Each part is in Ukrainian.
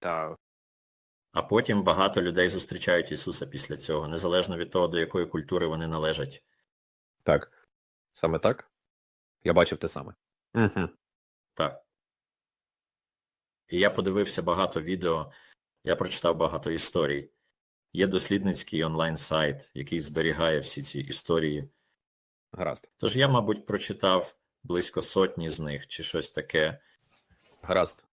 Та А потім багато людей зустрічають Ісуса після цього, незалежно від того, до якої культури вони належать. так. Саме так? Я бачив те саме. Угу. Так. І я подивився багато відео, я прочитав багато історій. Є дослідницький онлайн-сайт, який зберігає всі ці історії. Гаразд. Тож я, мабуть, прочитав близько сотні з них чи щось таке. Гаразд.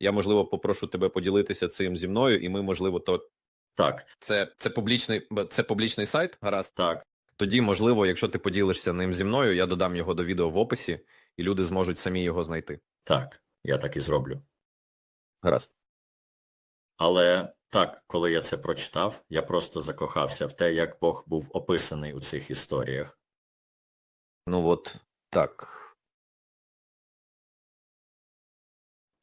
Я, можливо, попрошу тебе поділитися цим зі мною, і ми, можливо, то. Так, Це, це публічний це публічний сайт. Гаразд. так, Тоді, можливо, якщо ти поділишся ним зі мною, я додам його до відео в описі, і люди зможуть самі його знайти. так, я так і зроблю. Гаразд. Але так, коли я це прочитав, я просто закохався в те, як Бог був описаний у цих історіях. Ну от так.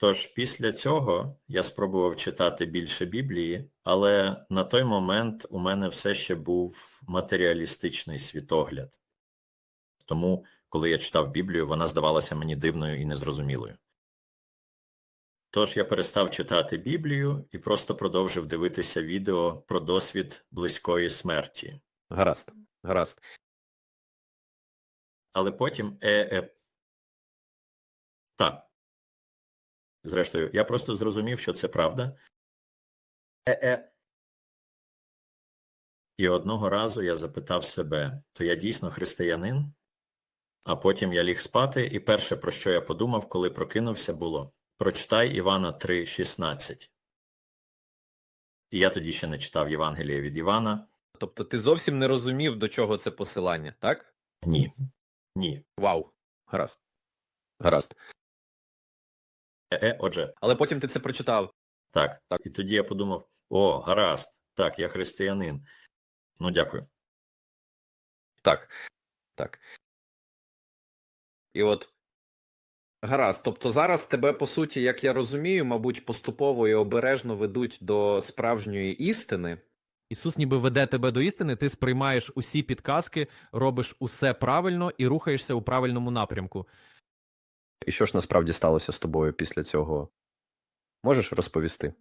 Тож після цього я спробував читати більше Біблії, але на той момент у мене все ще був матеріалістичний світогляд. Тому, коли я читав Біблію, вона здавалася мені дивною і незрозумілою. Тож я перестав читати Біблію і просто продовжив дивитися відео про досвід близької смерті. Гаразд. Гаразд. Але потім е, е... так. Зрештою, я просто зрозумів, що це правда. Е-е. І одного разу я запитав себе, то я дійсно християнин? А потім я ліг спати, і перше, про що я подумав, коли прокинувся, було прочитай Івана 3,16. І я тоді ще не читав Євангелія від Івана. Тобто ти зовсім не розумів, до чого це посилання, так? Ні. Ні. Вау. Гаразд. Гаразд. Е-е, отже, Але потім ти це прочитав. так. Так. І тоді я подумав: о, гаразд, так, я християнин. Ну, дякую. Так. Так. І от. Гаразд. Тобто зараз тебе, по суті, як я розумію, мабуть, поступово і обережно ведуть до справжньої істини. Ісус ніби веде тебе до істини, ти сприймаєш усі підказки, робиш усе правильно і рухаєшся у правильному напрямку. І що ж насправді сталося з тобою після цього? Можеш розповісти?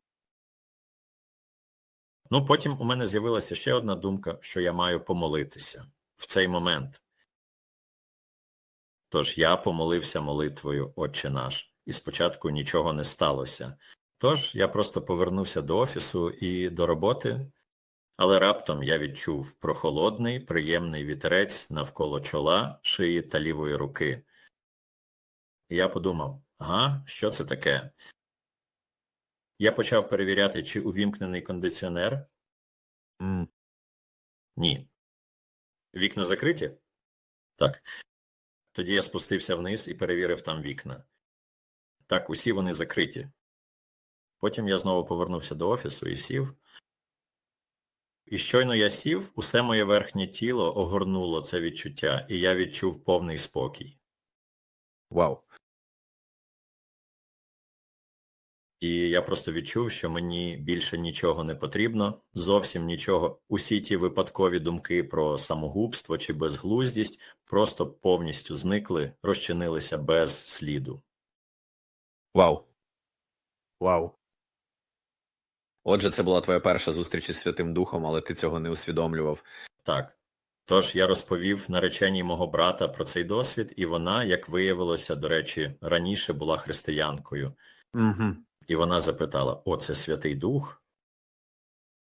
Ну, потім у мене з'явилася ще одна думка, що я маю помолитися в цей момент. Тож я помолився молитвою, Отче наш, і спочатку нічого не сталося. Тож я просто повернувся до офісу і до роботи, але раптом я відчув прохолодний, приємний вітерець навколо чола, шиї та лівої руки. Я подумав, ага, що це таке? Я почав перевіряти, чи увімкнений кондиціонер. М, Ні. Вікна закриті? Так. Тоді я спустився вниз і перевірив там вікна. Так, усі вони закриті. Потім я знову повернувся до офісу і сів. І щойно я сів, усе моє верхнє тіло огорнуло це відчуття, і я відчув повний спокій. Вау. І я просто відчув, що мені більше нічого не потрібно, зовсім нічого. Усі ті випадкові думки про самогубство чи безглуздість просто повністю зникли, розчинилися без сліду. Вау. Вау. Отже, це була твоя перша зустріч із Святим Духом, але ти цього не усвідомлював. Так. Тож я розповів нареченій мого брата про цей досвід, і вона, як виявилося, до речі, раніше була християнкою. Угу. І вона запитала: О, це Святий Дух?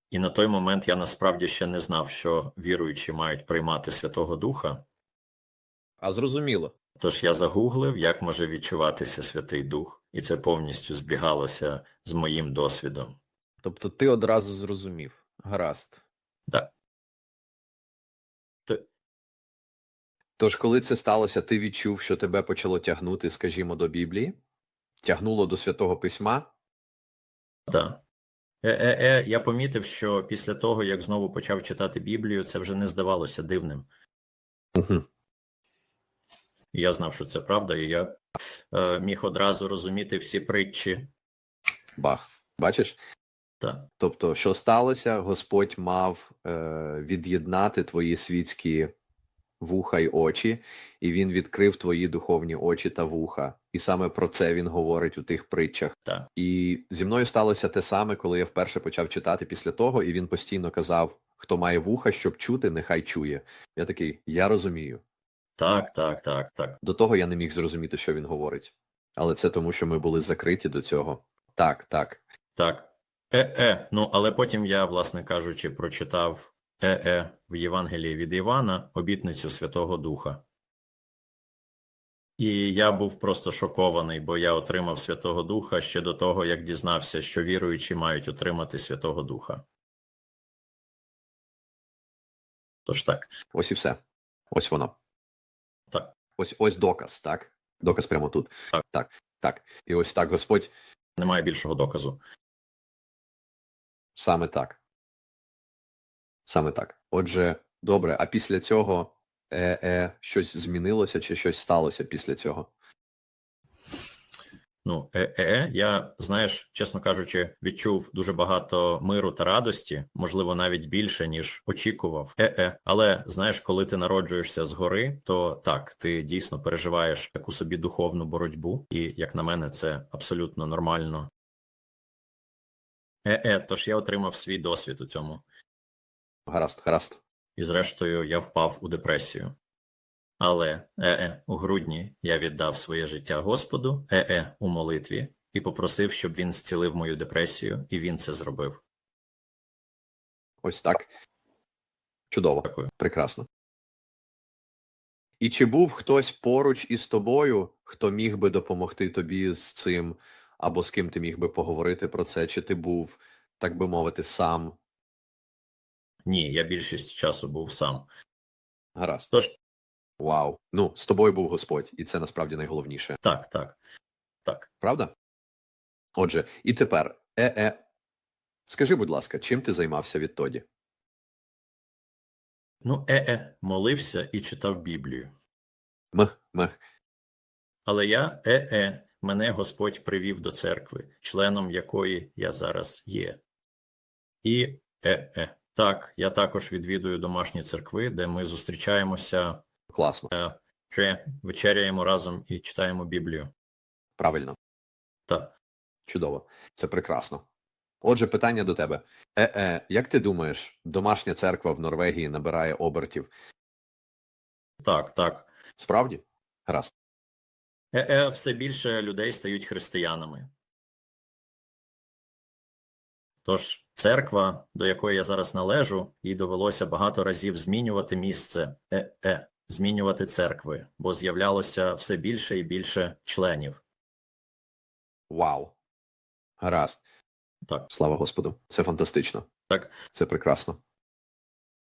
І на той момент я насправді ще не знав, що віруючі мають приймати Святого Духа. А зрозуміло. Тож я загуглив, як може відчуватися Святий Дух, і це повністю збігалося з моїм досвідом. Тобто ти одразу зрозумів. Гаразд. Так. Тож, коли це сталося, ти відчув, що тебе почало тягнути, скажімо, до Біблії? Тягнуло до Святого Письма? Так. Е-е-е, я помітив, що після того, як знову почав читати Біблію, це вже не здавалося дивним. Угу. Я знав, що це правда, і я е, міг одразу розуміти всі притчі. Бах. Бачиш? Так. Тобто, що сталося, Господь мав е, від'єднати твої світські вуха й очі, і він відкрив твої духовні очі та вуха. І саме про це він говорить у тих притчах. Так. І зі мною сталося те саме, коли я вперше почав читати після того, і він постійно казав: хто має вуха, щоб чути, нехай чує. Я такий, я розумію. Так, так, так, так. До того я не міг зрозуміти, що він говорить. Але це тому, що ми були закриті до цього. Так, так. Так. Е-е. Ну, але потім я, власне кажучи, прочитав е-е в Євангелії від Івана обітницю Святого Духа. І я був просто шокований, бо я отримав Святого Духа ще до того, як дізнався, що віруючі мають отримати Святого Духа. Тож так, Ось і все. Ось воно. Так. Ось ось доказ, так? Доказ прямо тут. Так. так, так. І ось так Господь немає більшого доказу. саме так. Саме так. Отже, добре, а після цього е, е, щось змінилося чи щось сталося після цього? Ну, е-е, я, знаєш, чесно кажучи, відчув дуже багато миру та радості, можливо, навіть більше, ніж очікував. Е-е. Але знаєш, коли ти народжуєшся згори, то так, ти дійсно переживаєш таку собі духовну боротьбу, і як на мене, це абсолютно нормально. Е-е, тож я отримав свій досвід у цьому. Гаразд, гаразд. І зрештою я впав у депресію. Але е-е, у грудні я віддав своє життя Господу, е-е, у молитві, і попросив, щоб він зцілив мою депресію, і він це зробив. Ось так. Чудово. Дякую. Прекрасно. І чи був хтось поруч із тобою, хто міг би допомогти тобі з цим, або з ким ти міг би поговорити про це, чи ти був, так би мовити, сам? Ні, я більшість часу був сам. Гаразд. Тож, Вау. Ну, з тобою був Господь, і це насправді найголовніше. так, так, так. Правда? Отже, і тепер, е-е, скажи, будь ласка, чим ти займався відтоді? Ну, е-е, молився і читав Біблію. Мх, мх. Але я, е-е, мене Господь привів до церкви, членом якої я зараз є. І е-е. Так, я також відвідую домашні церкви, де ми зустрічаємося, Класно. е, ще вечеряємо разом і читаємо Біблію. Правильно. Так. Чудово. Це прекрасно. Отже, питання до тебе. Е-е, як ти думаєш, домашня церква в Норвегії набирає обертів? Так, так. Справді? Гаразд. Е-е, все більше людей стають християнами. Тож церква, до якої я зараз належу, їй довелося багато разів змінювати місце, е-е, змінювати церкви, бо з'являлося все більше і більше членів. Вау. Гаразд. Так, Слава Господу. Це фантастично. Так. Це прекрасно.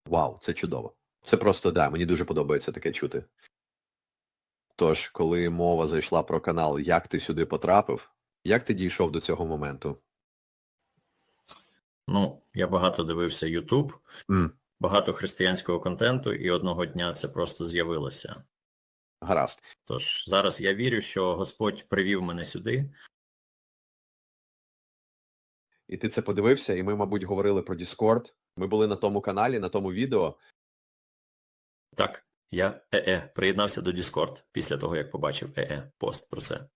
Вау, це чудово. Це просто да, мені дуже подобається таке чути. Тож, коли мова зайшла про канал, як ти сюди потрапив, як ти дійшов до цього моменту? Ну я багато дивився YouTube, М, багато християнського контенту, і одного дня це просто з'явилося. гаразд. Тож зараз я вірю, що Господь привів мене сюди. І ти це подивився, і ми, мабуть, говорили про Discord. Ми були на тому каналі, на тому відео. Так, я е-е, приєднався до Discord після того, як побачив е-е пост про це.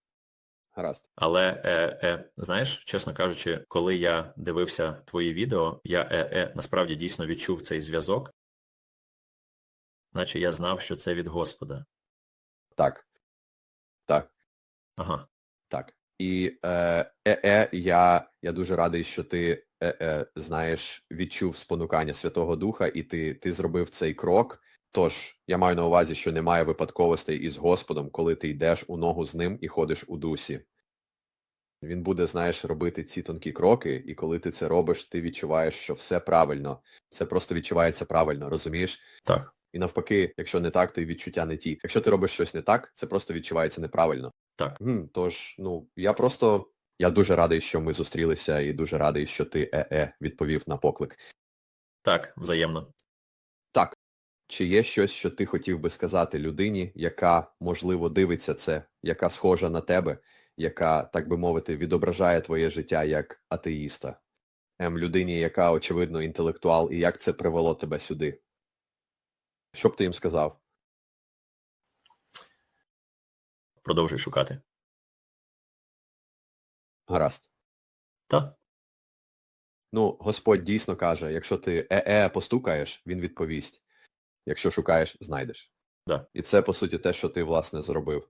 Гаразд. Але е, е, знаєш, чесно кажучи, коли я дивився твої відео, я е, е, насправді дійсно відчув цей зв'язок, наче я знав, що це від Господа. Так. Так. Ага, Так. І е, е, я, я дуже радий, що ти е, е, знаєш, відчув спонукання Святого Духа, і ти, ти зробив цей крок. Тож я маю на увазі, що немає випадковостей із Господом, коли ти йдеш у ногу з ним і ходиш у дусі. Він буде, знаєш, робити ці тонкі кроки, і коли ти це робиш, ти відчуваєш, що все правильно. Це просто відчувається правильно, розумієш? так, І навпаки, якщо не так, то й відчуття не ті. Якщо ти робиш щось не так, це просто відчувається неправильно. Так. М, Тож, ну я просто я дуже радий, що ми зустрілися, і дуже радий, що ти е-е відповів на поклик. так, взаємно. Чи є щось, що ти хотів би сказати людині, яка можливо дивиться це, яка схожа на тебе, яка, так би мовити, відображає твоє життя як атеїста? Ем, людині, яка очевидно інтелектуал, і як це привело тебе сюди? Що б ти їм сказав? продовжуй шукати. Гаразд. Та, Ну, Господь дійсно каже: якщо ти е-е постукаєш, він відповість. Якщо шукаєш, знайдеш. Да. І це, по суті, те, що ти, власне, зробив.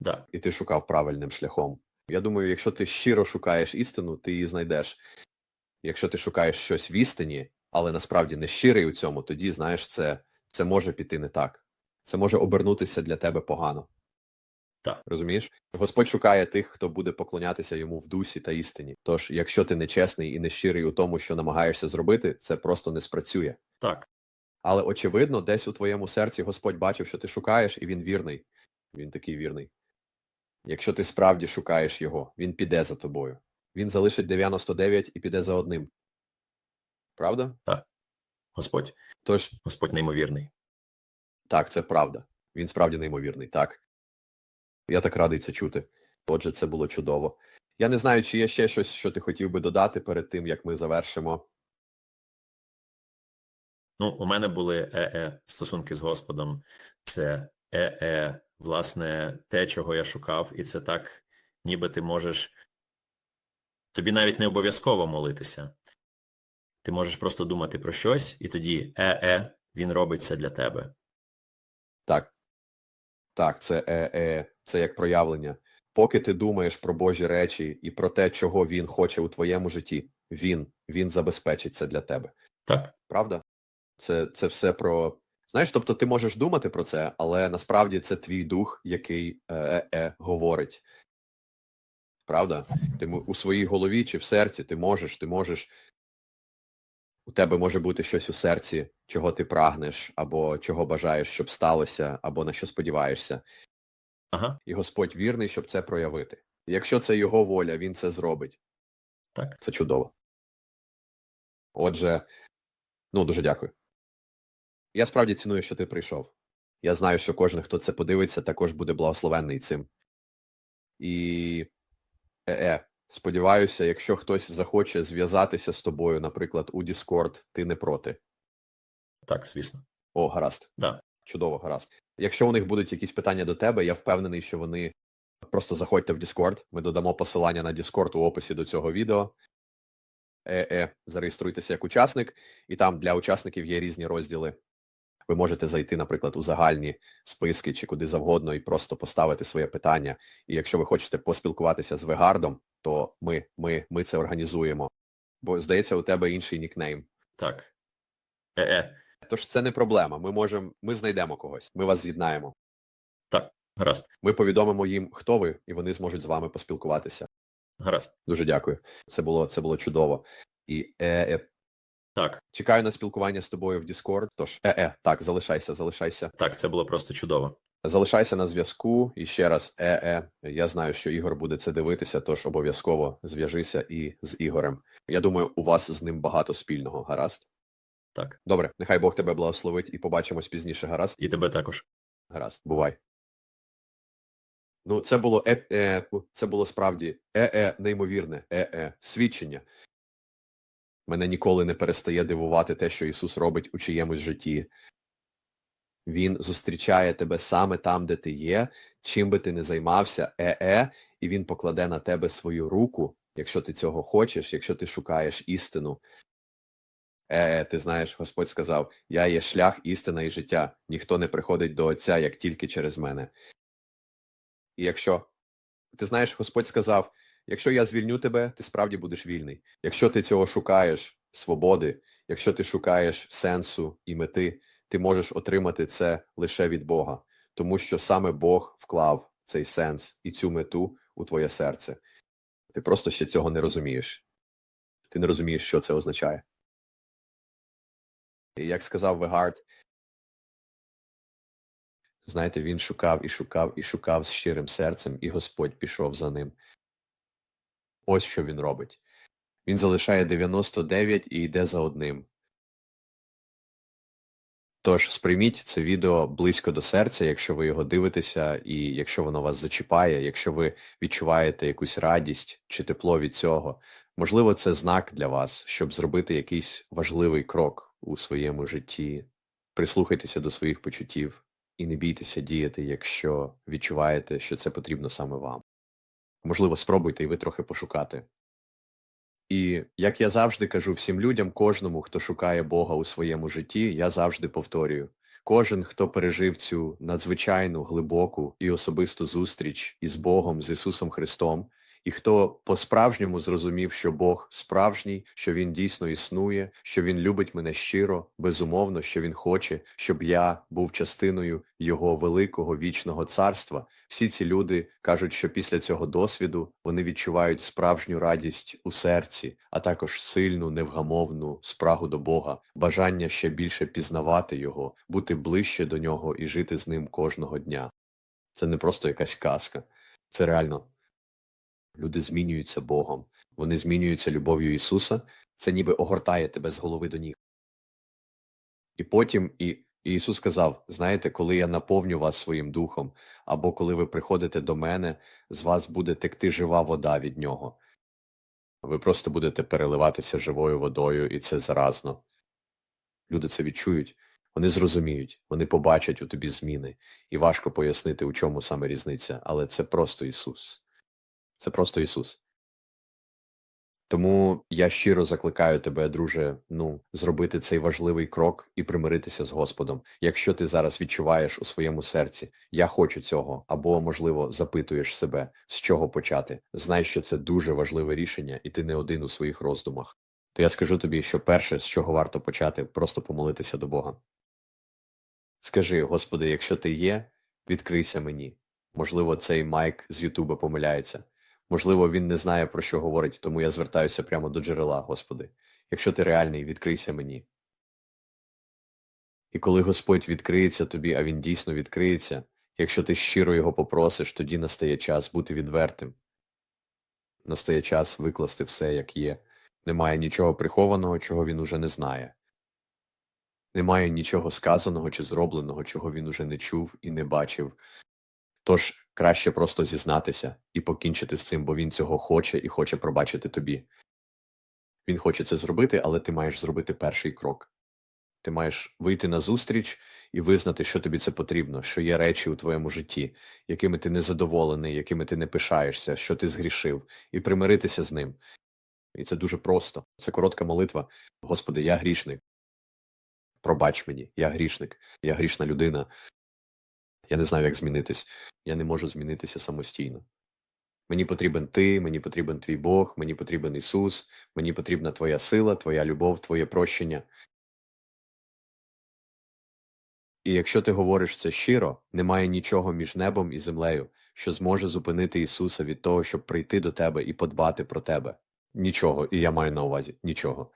да, і ти шукав правильним шляхом. Я думаю, якщо ти щиро шукаєш істину, ти її знайдеш. Якщо ти шукаєш щось в істині, але насправді не щирий у цьому, тоді знаєш, це, це може піти не так. Це може обернутися для тебе погано. Так. Розумієш? Господь шукає тих, хто буде поклонятися йому в дусі та істині. Тож, якщо ти не чесний і не щирий у тому, що намагаєшся зробити, це просто не спрацює. так, Але очевидно, десь у твоєму серці Господь бачив, що ти шукаєш, і він вірний. Він такий вірний. Якщо ти справді шукаєш його, він піде за тобою. Він залишить 99 і піде за одним. Правда? Так. Господь, Тож, Господь неймовірний. так, це правда. Він справді неймовірний, так. Я так радий це чути. Отже, це було чудово. Я не знаю, чи є ще щось, що ти хотів би додати перед тим, як ми завершимо. Ну, у мене були е-е стосунки з Господом. Це е-е, власне, те, чого я шукав, і це так, ніби ти можеш. Тобі навіть не обов'язково молитися. Ти можеш просто думати про щось, і тоді е-е, він робить це для тебе. Так. Так, це е, е, це як проявлення. Поки ти думаєш про Божі речі і про те, чого він хоче у твоєму житті, він, він забезпечить це для тебе. Так, Правда? Це, це все про. Знаєш, тобто ти можеш думати про це, але насправді це твій дух, який е, е, е, говорить. Правда? Ти у своїй голові чи в серці ти можеш, ти можеш. У тебе може бути щось у серці, чого ти прагнеш, або чого бажаєш, щоб сталося, або на що сподіваєшся. ага, І Господь вірний, щоб це проявити. Якщо це його воля, він це зробить. так. Це чудово. Отже, ну дуже дякую. Я справді ціную, що ти прийшов. Я знаю, що кожен, хто це подивиться, також буде благословенний цим. І е-е, сподіваюся, якщо хтось захоче зв'язатися з тобою, наприклад, у Discord, ти не проти. Так, звісно. О, гаразд. Да. Чудово, гаразд. Якщо у них будуть якісь питання до тебе, я впевнений, що вони просто заходьте в Discord. Ми додамо посилання на Discord у описі до цього відео. Е-е, зареєструйтеся як учасник, і там для учасників є різні розділи. Ви можете зайти, наприклад, у загальні списки чи куди завгодно і просто поставити своє питання. І якщо ви хочете поспілкуватися з Вегардом, то ми, ми, ми це організуємо. Бо здається, у тебе інший нікнейм. Так. Е-е, Тож це не проблема. Ми можемо, ми знайдемо когось. Ми вас з'єднаємо. Так, гаразд, Ми повідомимо їм, хто ви, і вони зможуть з вами поспілкуватися. гаразд. Дуже дякую. Це було це було чудово. І е, е, Так, чекаю на спілкування з тобою в Discord. Тож е, е, так, залишайся, залишайся. так, це було просто чудово. Залишайся на зв'язку. І ще раз, е, е. Я знаю, що Ігор буде це дивитися, тож обов'язково зв'яжися і з Ігорем. Я думаю, у вас з ним багато спільного. Гаразд. Так. Добре, нехай Бог тебе благословить і побачимось пізніше. Гаразд. І тебе також. Гаразд, бувай. Ну, це було е, е, це було справді е-е, неймовірне, е-е, свідчення. Мене ніколи не перестає дивувати те, що Ісус робить у чиємусь житті. Він зустрічає тебе саме там, де ти є, чим би ти не займався, е-е, і він покладе на тебе свою руку, якщо ти цього хочеш, якщо ти шукаєш істину. Е, ти знаєш, Господь сказав: Я є шлях, істина і життя. Ніхто не приходить до Отця, як тільки через мене. І якщо ти знаєш, Господь сказав: якщо я звільню тебе, ти справді будеш вільний. Якщо ти цього шукаєш, свободи, якщо ти шукаєш сенсу і мети, ти можеш отримати це лише від Бога, тому що саме Бог вклав цей сенс і цю мету у твоє серце. Ти просто ще цього не розумієш. Ти не розумієш, що це означає. І як сказав Вегард, знаєте, він шукав і шукав і шукав з щирим серцем, і Господь пішов за ним. Ось що він робить. Він залишає 99 і йде за одним. Тож сприйміть це відео близько до серця, якщо ви його дивитеся, і якщо воно вас зачіпає, якщо ви відчуваєте якусь радість чи тепло від цього, можливо, це знак для вас, щоб зробити якийсь важливий крок у своєму житті. Прислухайтеся до своїх почуттів. І не бійтеся діяти, якщо відчуваєте, що це потрібно саме вам. Можливо, спробуйте і ви трохи пошукати. І як я завжди кажу всім людям, кожному, хто шукає Бога у своєму житті, я завжди повторюю: кожен, хто пережив цю надзвичайну, глибоку і особисту зустріч із Богом, з Ісусом Христом, і хто по-справжньому зрозумів, що Бог справжній, що Він дійсно існує, що Він любить мене щиро, безумовно, що Він хоче, щоб я був частиною Його великого вічного царства. Всі ці люди кажуть, що після цього досвіду вони відчувають справжню радість у серці, а також сильну, невгамовну спрагу до Бога, бажання ще більше пізнавати Його, бути ближче до нього і жити з ним кожного дня. Це не просто якась казка, це реально. Люди змінюються Богом, вони змінюються любов'ю Ісуса, це ніби огортає тебе з голови до ніг. І потім і, і Ісус сказав: знаєте, коли я наповню вас своїм духом, або коли ви приходите до мене, з вас буде текти жива вода від нього. Ви просто будете переливатися живою водою, і це заразно. Люди це відчують, вони зрозуміють, вони побачать у тобі зміни, і важко пояснити, у чому саме різниця, але це просто Ісус. Це просто Ісус. Тому я щиро закликаю тебе, друже, ну, зробити цей важливий крок і примиритися з Господом. Якщо ти зараз відчуваєш у своєму серці, я хочу цього, або, можливо, запитуєш себе, з чого почати. Знай, що це дуже важливе рішення, і ти не один у своїх роздумах. То я скажу тобі, що перше, з чого варто почати, просто помолитися до Бога. Скажи, Господи, якщо ти є, відкрийся мені. Можливо, цей Майк з Ютуба помиляється. Можливо, він не знає, про що говорить, тому я звертаюся прямо до джерела, Господи. Якщо ти реальний, відкрийся мені. І коли Господь відкриється тобі, а він дійсно відкриється, якщо ти щиро його попросиш, тоді настає час бути відвертим. Настає час викласти все, як є. Немає нічого прихованого, чого він уже не знає. Немає нічого сказаного чи зробленого, чого він уже не чув і не бачив. Тож краще просто зізнатися і покінчити з цим, бо він цього хоче і хоче пробачити тобі. Він хоче це зробити, але ти маєш зробити перший крок. Ти маєш вийти на зустріч і визнати, що тобі це потрібно, що є речі у твоєму житті, якими ти незадоволений, якими ти не пишаєшся, що ти згрішив, і примиритися з ним. І це дуже просто. Це коротка молитва. Господи, я грішник. Пробач мені, я грішник, я грішна людина. Я не знаю, як змінитись. Я не можу змінитися самостійно. Мені потрібен ти, мені потрібен твій Бог, мені потрібен Ісус, мені потрібна твоя сила, твоя любов, твоє прощення. І якщо ти говориш це щиро, немає нічого між небом і землею, що зможе зупинити Ісуса від того, щоб прийти до тебе і подбати про тебе. Нічого, і я маю на увазі нічого.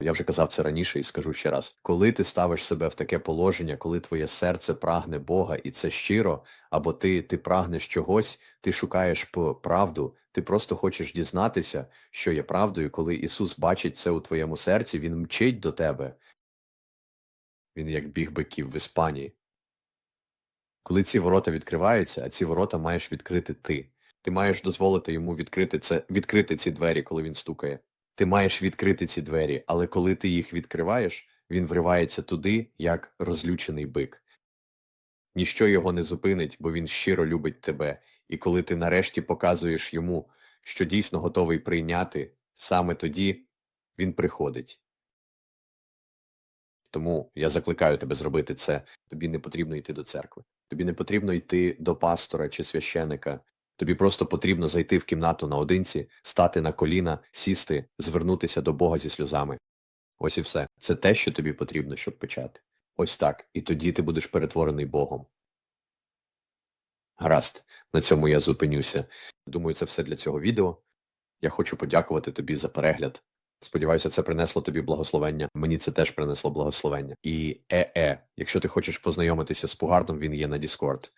Я вже казав це раніше і скажу ще раз: коли ти ставиш себе в таке положення, коли твоє серце прагне Бога, і це щиро, або ти, ти прагнеш чогось, ти шукаєш правду, ти просто хочеш дізнатися, що є правдою, коли Ісус бачить це у твоєму серці, Він мчить до тебе. Він як біг биків в Іспанії. Коли ці ворота відкриваються, а ці ворота маєш відкрити ти. Ти маєш дозволити йому відкрити це, відкрити ці двері, коли він стукає. Ти маєш відкрити ці двері, але коли ти їх відкриваєш, він вривається туди, як розлючений бик. Ніщо його не зупинить, бо він щиро любить тебе, і коли ти нарешті показуєш йому, що дійсно готовий прийняти, саме тоді він приходить. Тому я закликаю тебе зробити це. Тобі не потрібно йти до церкви. Тобі не потрібно йти до пастора чи священика. Тобі просто потрібно зайти в кімнату наодинці, стати на коліна, сісти, звернутися до Бога зі сльозами. Ось і все. Це те, що тобі потрібно, щоб почати. Ось так. І тоді ти будеш перетворений Богом. Гаразд, на цьому я зупинюся. Думаю, це все для цього відео. Я хочу подякувати тобі за перегляд. Сподіваюся, це принесло тобі благословення. Мені це теж принесло благословення. І е-е, якщо ти хочеш познайомитися з Пугардом, він є на Discord.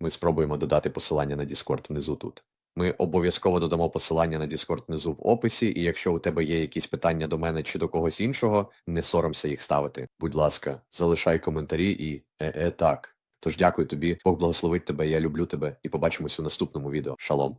Ми спробуємо додати посилання на Discord внизу тут. Ми обов'язково додамо посилання на Discord внизу в описі, і якщо у тебе є якісь питання до мене чи до когось іншого, не соромся їх ставити. Будь ласка, залишай коментарі і е-е так. Тож дякую тобі, Бог благословить тебе, я люблю тебе, і побачимось у наступному відео. Шалом.